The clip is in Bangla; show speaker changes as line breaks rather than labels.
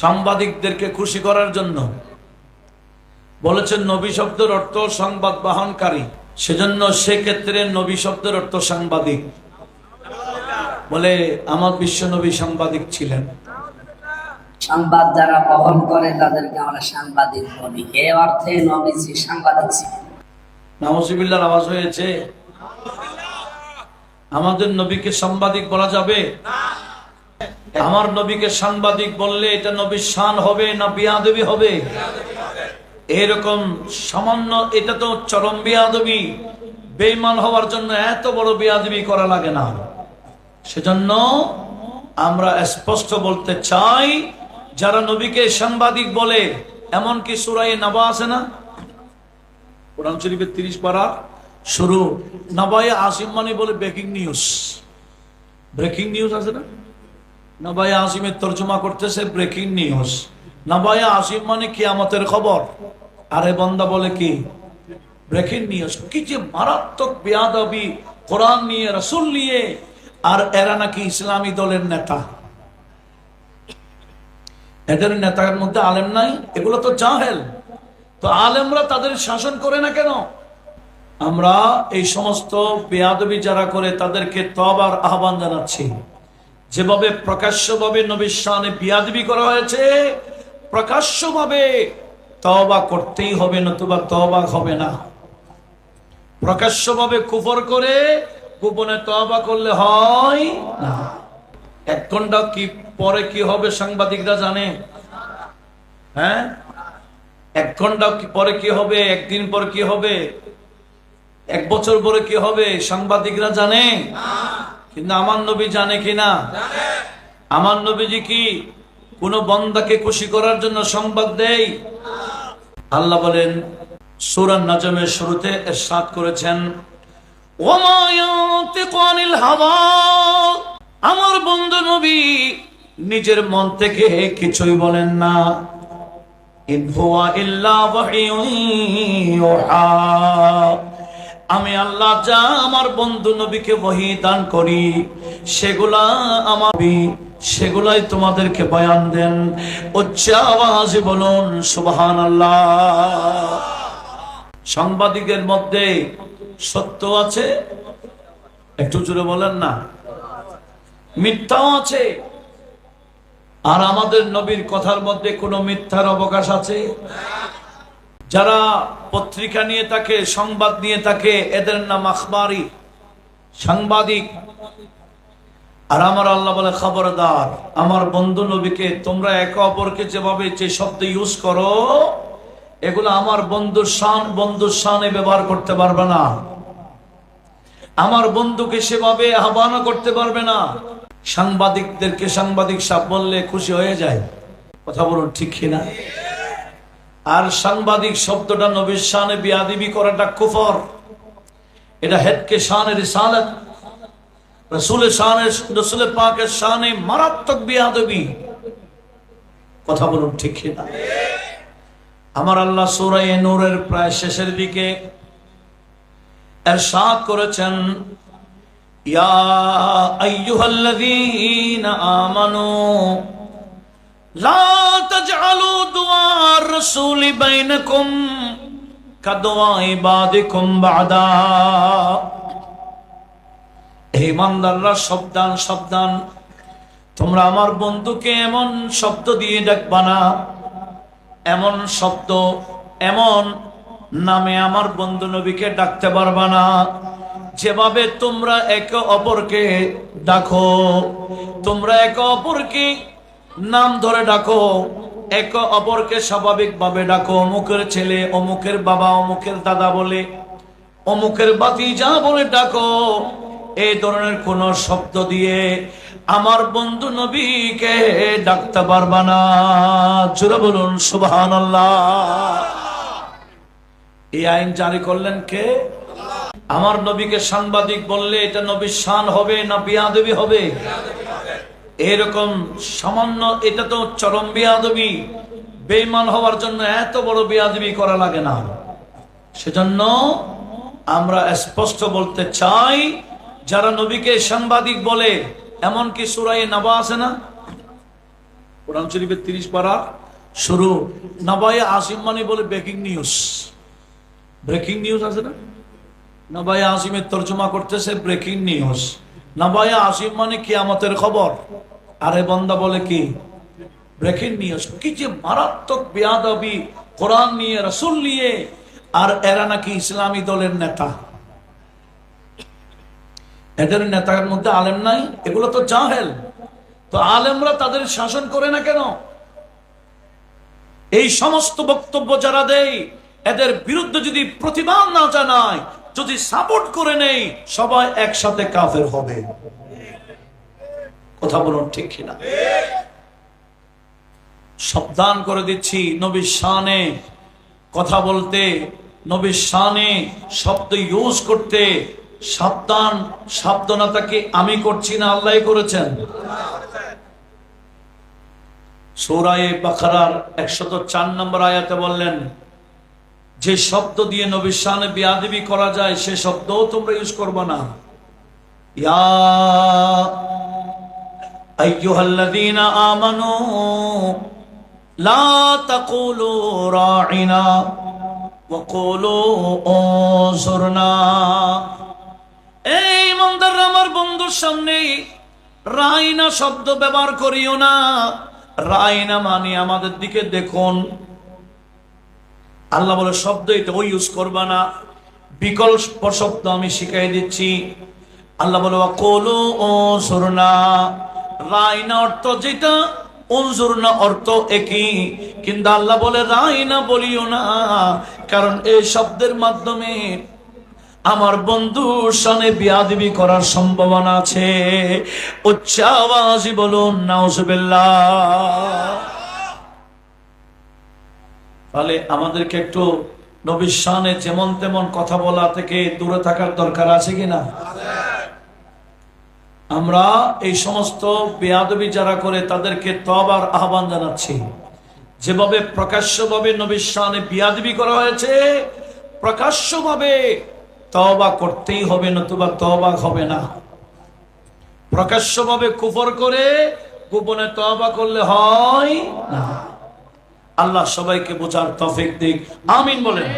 সাংবাদিকদেরকে খুশি করার জন্য। বলেছেন নবী শব্দের অর্থ সংবাদ বাহনকারী। সেজন্য সেক্ষেত্রে নবী শব্দের অর্থ সাংবাদিক। বলে আমার বিশ্ব নবী সাংবাদিক ছিলেন।
সংবাদ যারা বহন করে তাদেরকে আমরা সাংবাদিক বলি। এ অর্থে নবীজি সাংবাদিক ছিলেন।
নামসিবিল্লার আওয়াজ হয়েছে? আমাদের নবীকে সাংবাদিক বলা যাবে? আমার নবীকে সাংবাদিক বললে এটা নবীর শান হবে না বিয়াদবি হবে? এরকম সামান্য, এটা তো চরম বিয়াদবি। বেইমান হওয়ার জন্য এত বড় বিয়াদবি করা লাগে না। সেজন্য আমরা স্পষ্ট বলতে চাই, যারা নবীকে সাংবাদিক বলে, এমন কি সুরাই নাবা আছে না? কোরআন শরীফের তিরিশ পারা শুরু। নাবায়ে আসিম মানে বলে ব্রেকিং নিউজ ব্রেকিং নিউজ আছে না? নাবায়ে আসিমের তর্জমা করতেছে ব্রেকিং নিউজ নাবায়ে আসিম মানে কিয়ামতের খবর? আরে বন্দা বলে কি? ব্রেকিং নিউজ কি যে মারাত্মক বেয়াদবি কোরআন নিয়ে, রসুল নিয়ে, আর এরা নাকি ইসলামী দলের নেতা। এদের নেতার মধ্যে আলেম নাই? এগুলো তো জাহেল। তো আলেমরা তাদের শাসন করে না কেন? আমরা এই সমস্ত বেয়াদবি যারা করে তাদেরকে তবার আহ্বান জানাচ্ছি। যেভাবে প্রকাশ্যভাবে নবীর সামনে বিয়াদবি করা হয়েছে, প্রকাশ্যভাবে তবা করতেই হবে, নতুবা তবা হবে না। প্রকাশ্যভাবে কুফর করে গোপনে তবা করলে হয় না। এক ঘণ্টা কি পরে কি হবে সাংবাদিকরা জানে? হ্যাঁ? এক ঘণ্টা পরে কি হবে? একদিন পর কি হবে? এক বছর পরে কি হবে? সাংবাদিকরা জানে? কিন্তু আমার নবী জানে কিনা? আমার নবীজি কি কোন বন্দাকে খুশি করার জন্য সংবাদ দেই আল্লাহ বলেন সুরান নাজমের শুরুতে এর এরশাদ করেছেন আমার বন্ধু নবী নিজের মন থেকে কিছুই বলেন না। ইন হুয়া ইল্লা ওয়াহিয়ুন ইউহা। আমি আল্লাহ যা আমার বন্ধু নবীকে বহি দান করি, সেগুলা আমার সেগুলাই তোমাদেরকে বয়ান দেন। উচ্চ বলুন সুবাহান আল্লাহ সাংবাদিকের মধ্যে সত্য আছে? একটু জোরে বলেন না। মিথ্যাও আছে। আর আমাদের নবীর কথার মধ্যে কোনো মিথ্যার অবকাশ আছে? যারা পত্রিকা নিয়ে থাকে, সংবাদ নিয়ে থাকে, এদের নাম আখবারি, সাংবাদিক। আর আমার আল্লাহ বলে, খবরদার, আমার বন্ধু নবীকে তোমরা একে অপরকে যেভাবে যে শব্দ ইউজ করো, এগুলো আমার বন্ধুর শান, বন্ধুর শানে ব্যবহার করতে পারবে না। আমার বন্ধুকে সেভাবে আহ্বান করতে পারবে না। সাংবাদিকদেরকে সাংবাদিক সাপ বললে খুশি হয়ে যায়। কথা বলুন ঠিক কিনা? আর সাংবাদিক শব্দটা নবীর শানে বিয়াদিবি করাটা কুফর। এটা হেদকে শানে রিসালত। রসুলের শানে, রসুলের পাকের শানে মারাত্মক বিয়াদবি। কথা বলুন ঠিক কিনা? আমার আল্লাহ সুরাই নূরের প্রায় শেষের দিকে এরশাদ করেছেন, ইয়া আইয়ুহাল্লাযীনা আমানু সাবধান সাবধান। তোমরা আমার বন্ধুকে এমন শব্দ দিয়ে ডাকবা না। এমন শব্দ, এমন নামে আমার বন্ধু নবীকে ডাকতে পারবা না। যেভাবে তোমরা একে অপরকে ডাকো, তোমরা একে অপরকে নাম ধরে ডাকো। একে অপরকে স্বাভাবিকভাবে ডাকো। অমুকের ছেলে, অমুকের বাবা, অমুকের দাদা বলে, অমুকের বাতি যা বলে ডাকো। এই ধরনের কোন শব্দ দিয়ে আমার বন্ধু নবীকে ডাকতে পারবা না। জোরে বলুন সুবহান এই আইন জারি করলেন কে? আমার নবীকে সাংবাদিক বললে এটা নবীর শান হবে না বিয়াদবি হবে? এরকম সামান্য, এটা তো চরম বিয়াদবি। বেইমান হওয়ার জন্য এত বড় বিয়াদবি করা লাগে না। সেজন্য আমরা স্পষ্ট বলতে চাই, যারা নবীকে সাংবাদিক বলে, এমন কি সুরাই নাবা আছে না? কোরআন শরীফের তিরিশ পারা শুরু। নাবায়ে আসিম মানে বলে ব্রেকিং নিউজ ব্রেকিং নিউজ আছে না? নাবায়ে আসিমের তর্জমা করতেছে ব্রেকিং নিউজ মানে খবর। আরে বন্দা বলে কি? Breaking news. কি যে মারাত্মক বেয়াদবি কোরআন নিয়ে, রসুল নিয়ে, আর এরা নাকি ইসলামী দলের নেতা। এদের নেতার মধ্যে আলেম নাই, এগুলো তো জাহেল। তো আলেমরা তাদের শাসন করে না কেন? এই সমস্ত বক্তব্য যারা দেয়, এদের বিরুদ্ধে যদি প্রতিবাদ না জানায় যদি সাপোর্ট করে নেই, সবাই একসাথে কাফের হবে। কথা বলুন ঠিক কিনা? সাবধান করে দিচ্ছি নবীর শানে। কথা বলতে, নবীর শানে শব্দ ইউজ করতে, সাবধান, সাবধানতাকে আমি করছি না, আল্লাহ করেছেন। সৌরায়ে বাখারার একশত চার নম্বর আয়াতে বললেন যে শব্দ দিয়ে নবীর শানে বিয়াদিবি করা যায়, সে শব্দও তোমরা ইউজ করবে না। লা আমার বন্ধুর সামনে রাইনা শব্দ ব্যবহার করিও না। রাইনা মানে আমাদের দিকে দেখুন। আল্লাহ বলে শব্দ এটা ওই ইউজ করবা না। বিকল্প শব্দ আমি শিখাই দিচ্ছি। আল্লাহ বলে কোলো ও সরনা রাইনা অর্থ যেটা অনজুরনা অর্থ একই। কিন্তু আল্লাহ বলে, রাইনা বলিও না। কারণ এই শব্দের মাধ্যমে আমার বন্ধুর সনে বিয়াদিবি করার সম্ভাবনা আছে। উচ্চ আওয়াজই বলুন, নাউজুবিল্লাহ। তাহলে আমাদেরকে একটু নবীর শানে যেমন তেমন কথা বলা থেকে দূরে থাকার দরকার আছে কিনা? আমরা এই সমস্ত বেয়াদবি যারা করে তাদেরকে তবার আহ্বান জানাচ্ছি। যেভাবে প্রকাশ্যভাবে নবীর শানে বিয়াদবি করা হয়েছে, প্রকাশ্যভাবে তবা করতেই হবে, নতুবা তবা হবে না। প্রকাশ্যভাবে কুফর করে গোপনে তবা করলে হয় না। আল্লাহ সবাইকে বোঝার তফিক দিক। আমিন বলেন।